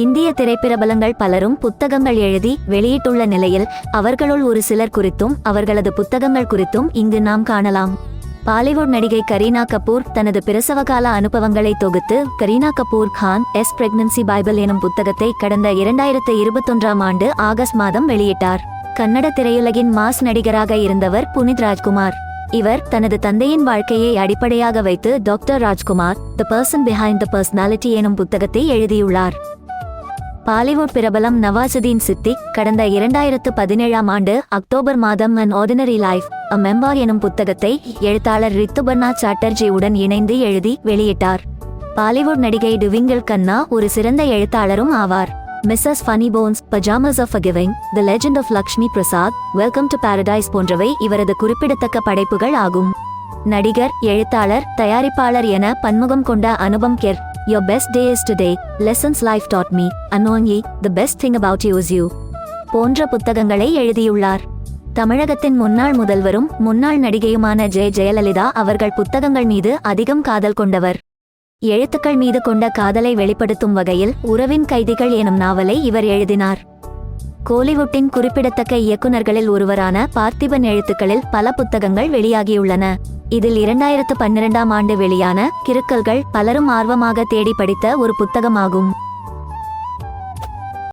இந்திய திரைப்பிரபலங்கள் பலரும் புத்தகங்கள் எழுதி வெளியிட்டுள்ள நிலையில் அவர்களுள் ஒரு சிலர் குறித்தும் அவர்களது புத்தகங்கள் குறித்தும் இங்கு நாம் காணலாம். பாலிவுட் நடிகை கரீனா கபூர் தனது பிரசவகால அனுபவங்களை தொகுத்து Kareena Kapoor Khan s pregnancy bible எனும் புத்தகத்தை கடந்த இரண்டாயிரத்து இருபத்தொன்றாம் ஆண்டு ஆகஸ்ட் மாதம் வெளியிட்டார். கன்னட திரையுலகின் மாஸ் நடிகராக இருந்தவர் புனித் ராஜ்குமார். இவர் தனது தந்தையின் வாழ்க்கையை அடிப்படையாக வைத்து doctor Rajkumar the person behind the personality எனும் புத்தகத்தை எழுதியுள்ளார். பாலிவுட் பிரபலம் நவாசுதீன் சித்திக் கடந்த இரண்டாயிரத்து பதினேழாம் ஆண்டு அக்டோபர் மாதம் an ordinary life a memoir எனும் புத்தகத்தை எழுத்தாளர் ரித்துபர்னா சாட்டர்ஜி உடன் இணைந்து எழுதி வெளியிட்டார். பாலிவுட் நடிகை டுவிங்கிள் கன்னா ஒரு சிறந்த எழுத்தாளரும் ஆவார். Mrs funny bones pyjamas are giving the legend of Lakshmi Prasad welcome to paradise போன்றவை இவரது குறிப்பிடத்தக்க படைப்புகள் ஆகும். நடிகர் எழுத்தாளர் தயாரிப்பாளர் என பன்முகம் கொண்ட Anupam Kher your best day today, lessons lessons life taught me the best best thing you use you போன்ற புத்தகங்களை எழுதியுள்ளார். தமிழகத்தின் முன்னாள் முதல்வரும் முன்னாள் நடிகையுமான ஜெய ஜெயலலிதா அவர்கள் புத்தகங்கள் மீது அதிகம் காதல் கொண்டவர். எழுத்துக்கள் மீது கொண்ட காதலை வெளிப்படுத்தும் வகையில் உறவின் கைதிகள் எனும் நாவலை இவர் எழுதினார். கோலிவுட்டின் குறிப்பிடத்தக்க இயக்குநர்களில் ஒருவரான பார்த்திபன் எழுத்துக்களில் பல புத்தகங்கள் வெளியாகியுள்ளன. இதில் இரண்டாயிரத்து பன்னிரெண்டாம் ஆண்டு வெளியான கிறுக்கல்கள் பலரும் ஆர்வமாக தேடி படித்த ஒரு புத்தகமாகும்.